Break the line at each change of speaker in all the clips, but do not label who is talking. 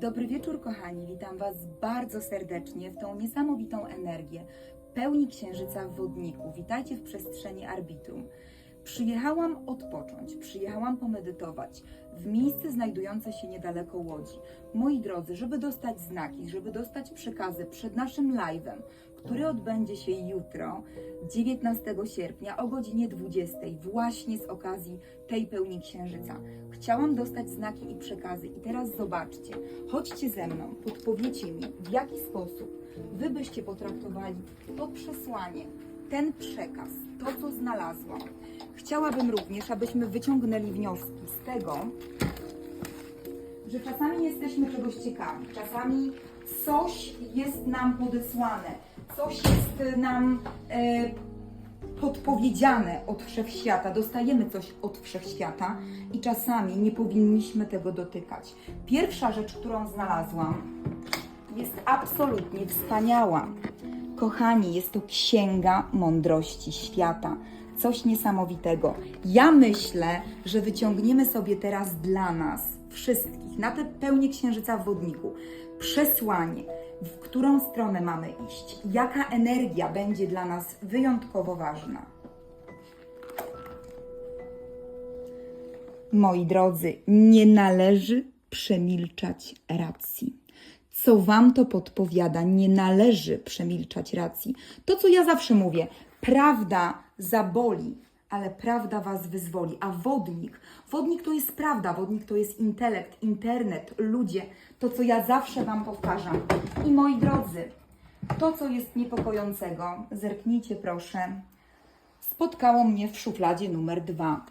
Dobry wieczór, kochani. Witam Was bardzo serdecznie w tą niesamowitą energię pełni księżyca w wodniku. Witajcie w przestrzeni arbitrum. Przyjechałam odpocząć, przyjechałam pomedytować w miejsce znajdujące się niedaleko łodzi. Moi drodzy, żeby dostać znaki, żeby dostać przekazy przed naszym live'em, który odbędzie się jutro, 19 sierpnia o godzinie 20, właśnie z okazji tej pełni księżyca. Chciałam dostać znaki i przekazy i teraz zobaczcie, chodźcie ze mną, podpowiecie mi, w jaki sposób Wy byście potraktowali to przesłanie, ten przekaz, to co znalazłam. Chciałabym również, abyśmy wyciągnęli wnioski z tego, że czasami jesteśmy czegoś ciekawi, czasami coś jest nam podesłane, coś jest nam e, podpowiedziane od wszechświata, dostajemy coś od wszechświata i czasami nie powinniśmy tego dotykać. Pierwsza rzecz, którą znalazłam, jest absolutnie wspaniała. Kochani, jest to księga mądrości świata. Coś niesamowitego. Ja myślę, że wyciągniemy sobie teraz dla nas, wszystkich, na tę pełnię księżyca w wodniku, przesłanie, w którą stronę mamy iść, jaka energia będzie dla nas wyjątkowo ważna. Moi drodzy, nie należy przemilczać racji. Co wam to podpowiada, nie należy przemilczać racji. To, co ja zawsze mówię, prawda zaboli, ale prawda was wyzwoli. A wodnik, wodnik to jest prawda, wodnik to jest intelekt, internet, ludzie. To, co ja zawsze wam powtarzam. I moi drodzy, to, co jest niepokojącego, zerknijcie proszę, spotkało mnie w szufladzie numer dwa.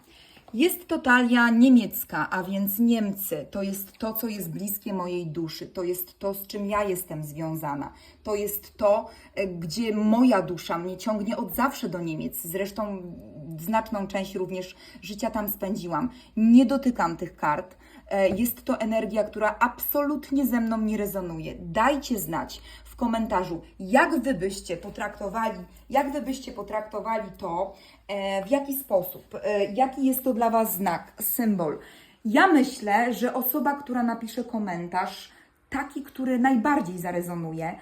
Jest to talia niemiecka, a więc Niemcy. To jest to, co jest bliskie mojej duszy. To jest to, z czym ja jestem związana. To jest to, e, gdzie moja dusza mnie ciągnie od zawsze do Niemiec. Zresztą znaczną część również życia tam spędziłam. Nie dotykam tych kart. E, Jest to energia, która absolutnie ze mną nie rezonuje. Dajcie znać w komentarzu, jak wy byście potraktowali, jak wy byście potraktowali to, e, w jaki sposób, e, jaki jest to dla was znak, symbol. Ja myślę, że osoba, która napisze komentarz, taki, który najbardziej zarezonuje,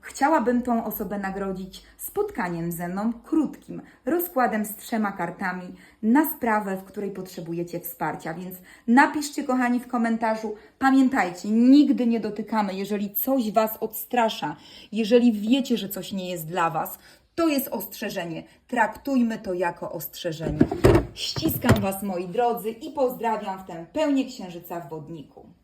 chciałabym tą osobę nagrodzić spotkaniem ze mną, krótkim rozkładem z trzema kartami na sprawę, w której potrzebujecie wsparcia. Więc napiszcie, kochani, w komentarzu. Pamiętajcie, nigdy nie dotykamy, jeżeli coś Was odstrasza, jeżeli wiecie, że coś nie jest dla Was. To jest ostrzeżenie. Traktujmy to jako ostrzeżenie. Ściskam Was, moi drodzy, i pozdrawiam w tę pełnię księżyca w wodniku.